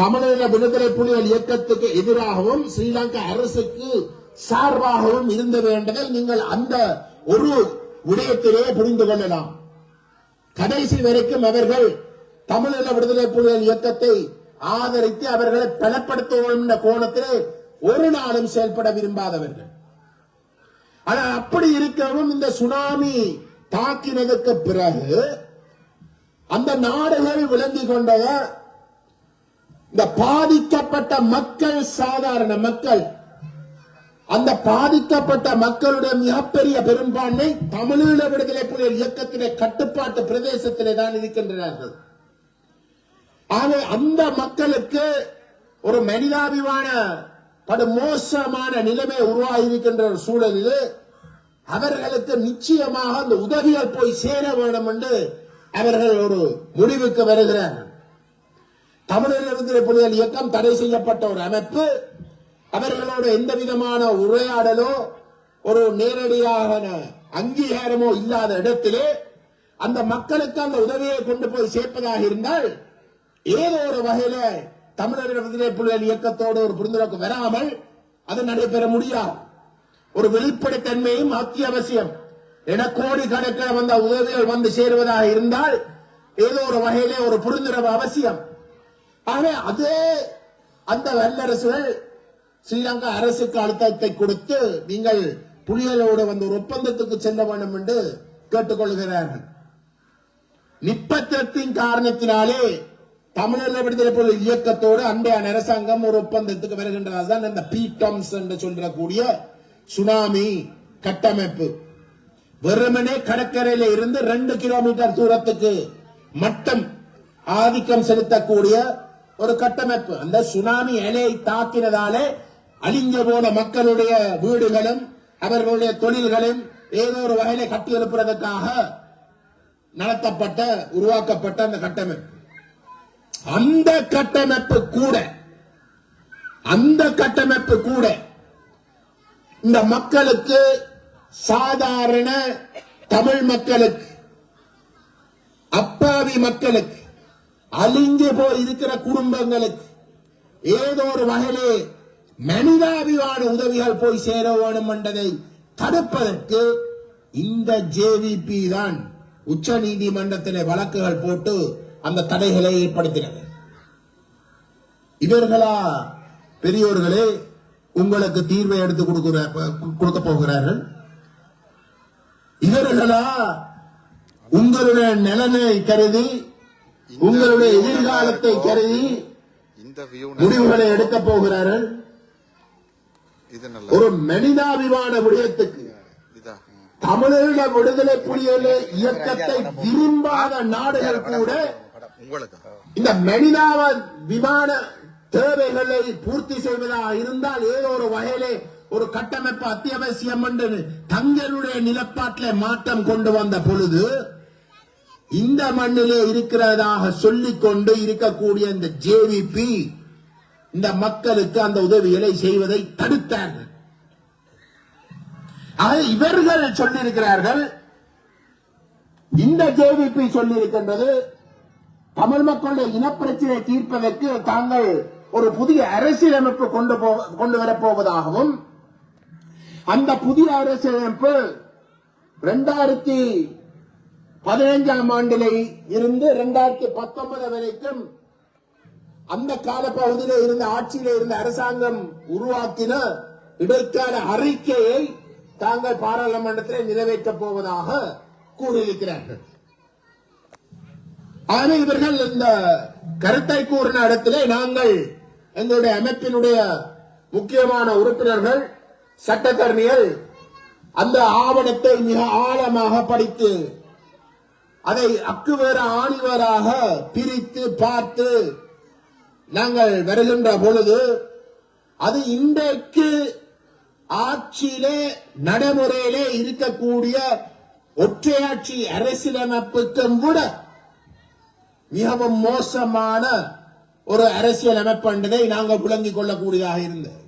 தமிழக விடுதலை புலிகள் இயக்கத்துக்கு எதிராகவும் ஸ்ரீலங்கா அரசுக்கு சார்பாகவும் இருந்த வேண்டதை நீங்கள் அந்த ஒரு விடயத்திலே புரிந்து கொள்ளலாம். கடைசி வரைக்கும் அவர்கள் தமிழக விடுதலை புலிகள் இயக்கத்தை ஆதரித்து அவர்களை பலப்படுத்துவோம் என்ற கோணத்திலே ஒரு நாளும் செயல்பட விரும்பாதவர்கள். ஆனால் அப்படி இருக்கவும் இந்த சுனாமி தாக்கினதுக்கு பிறகு அந்த நாடுகள் விளங்கிக் கொண்டத இந்த பாதிக்கப்பட்ட மக்கள் சாதாரண மக்கள் அந்த பாதிக்கப்பட்ட மக்களுடைய மிகப்பெரிய பெரும்பான்மை தமிழீழ விடுதலை புலிகள் இயக்கத்திலே கட்டுப்பாட்டு பிரதேசத்திலே தான் இருக்கின்றார்கள். ஆக அந்த மக்களுக்கு ஒரு மனிதாபிமான படு மோசமான நிலைமை உருவாகி இருக்கின்ற ஒரு சூழலில் அவர்களுக்கு நிச்சயமாக அந்த உதவிகள் போய் சேர வேண்டும் என்று அவர்கள் ஒரு முடிவுக்கு வருகிறார்கள். தமிழர் விடுதலை புலிகள் இயக்கம் தடை செய்யப்பட்ட ஒரு அமைப்பு. அவர்களோட எந்த விதமான உரையாடலோ ஒரு நேரடியான அங்கீகாரமோ இல்லாத இடத்திலே அந்த மக்களுக்கு அந்த உதவியை கொண்டு போய் சேர்ப்பதாக இருந்தால் ஏதோ ஒரு வகையில தமிழர் விடுதலை புலிகள் இயக்கத்தோடு ஒரு புரிந்துணர்வு வராமல் அது நடைபெற முடியாது. ஒரு வெளிப்படைத்தன்மையும் அத்தியாவசியம். என கோடி கணக்கில் வந்த உதவிகள் வந்து சேருவதாக இருந்தால் ஏதோ ஒரு வகையிலே ஒரு புரிந்துணர்வு அவசியம். ஆனா அதே அந்த வல்லரசுகள் ஸ்ரீலங்கா அரசுக்கு அழுத்தத்தை கொடுத்து நீங்கள் புலிகளோடு வந்து ஒரு ஒப்பந்தத்துக்கு செல்ல வேண்டும் என்று கேட்டுக்கொள்கிறார்கள். நிப்பத்திரத்தின் காரணத்தினாலே தமிழர் விடுதலை பொருள் இயக்கத்தோடு அண்டையான அரசாங்கம் ஒரு ஒப்பந்தத்துக்கு வருகின்றது தான் இந்த பீட்டம்ஸ் என்று சொல்லக்கூடிய சுனாமி கட்டமைப்பு. வெறுமனே கடற்கரையில இருந்து ரெண்டு கிலோமீட்டர் தூரத்துக்கு மட்டம் ஆதிக்கம் செலுத்தக்கூடிய ஒரு கட்டமைப்பு. அந்த சுனாமி அலையை தாக்கினதாலே அழிஞ்ச போன மக்களுடைய வீடுகளும் அவர்களுடைய தொழில்களும் ஏதோ ஒரு வகையில கட்டி எழுப்புறதுக்காக நடத்தப்பட்ட உருவாக்கப்பட்ட அந்த கட்டமைப்பு. அந்த கட்டமைப்பு கூட அந்த கட்டமைப்பு கூட இந்த மக்களுக்கு சாதாரண தமிழ் மக்களுக்கு அப்பாவி மக்களுக்கு அழிஞ்சு போய் இருக்கிற குடும்பங்களுக்கு ஏதோ ஒரு வகையிலே மனிதாபிமான உதவிகள் போய் சேர வேணும் என்றதை தடுப்பதற்கு இந்த ஜேவிபி தான் உச்ச நீதிமன்றத்திலே வழக்குகள் போட்டு அந்த தடைகளை ஏற்படுத்தினது. இவர்களா பெரியோர்களே உங்களுக்கு தீர்வை எடுத்து கொடுக்கிற கொடுக்க போகிறார்கள். இவர்களா உங்களுடைய நலனை கருதி உங்களுடைய எதிர்காலத்தை கருதி முடிவுகளை எடுக்க போகிறார்கள். ஒரு மனிதாபிமான விடயத்துக்கு. தமிழீழ விடுதலை புலிகள் இயக்கத்தை விரும்பாத நாடுகள் கூட இந்த மனிதாவ விமான தேவைகளை பூர்த்தி செய்வதாக இருந்தால் ஏதோ ஒரு வகையிலே ஒரு கட்டமைப்பு அத்தியாவசியம் என்று தங்களுடைய நிலப்பாட்டிலே மாற்றம் கொண்டு வந்த பொழுது இந்த மண்ணிலே இருக்கிறதாக சொல்லிக் கொண்டு இருக்கக்கூடிய இந்த ஜேவிபி இந்த மக்களுக்கு அந்த உதவிகளை செய்வதை தடுத்தார்கள். இவர்கள் சொல்லியிருக்கிறார்கள் இந்த ஜேவிபி சொல்லியிருக்கின்றது தமிழ் மக்களுடைய இனப்பிரச்சனை தீர்ப்பதற்கு தாங்கள் ஒரு புதிய அரசியலமைப்பு கொண்டு போ கொண்டு வரப்போவதாகவும் அந்த புதிய அரசியலமைப்பு இரண்டாயிரத்தி பதினைஞ்சாம் ஆண்டிலே இருந்து இரண்டாயிரத்தி பத்தொன்பது வரைக்கும் அந்த காலப்பகுதியில் இருந்த ஆட்சியில இருந்த அரசாங்கம் உருவாக்கின இடைக்கால அறிக்கையை தாங்கள் பாராளுமன்றத்தில் நிறைவேற்றப் போவதாக கூறியிருக்கிறார்கள். ஆனால் இவர்கள் இந்த கருத்தை கூறின இடத்திலே நாங்கள் எங்களுடைய அமைப்பினுடைய முக்கியமான உறுப்பினர்கள் சட்டத்தரணிகள் அந்த ஆவணத்தை மிக ஆழமாக படித்து அதை அக்குவேற ஆணிவராக பிரித்து பார்த்து நாங்கள் வருகின்ற பொழுது அது இன்றைக்கு ஆட்சியிலே நடைமுறையிலே இருக்கக்கூடிய ஒற்றையாட்சி அரசியலமைப்புக்கும் கூட மிகவும் மோசமான ஒரு அரசியல் அமைப்பு என்பதை நாங்கள் விளங்கிக் கொள்ளக்கூடியதாக இருந்தது.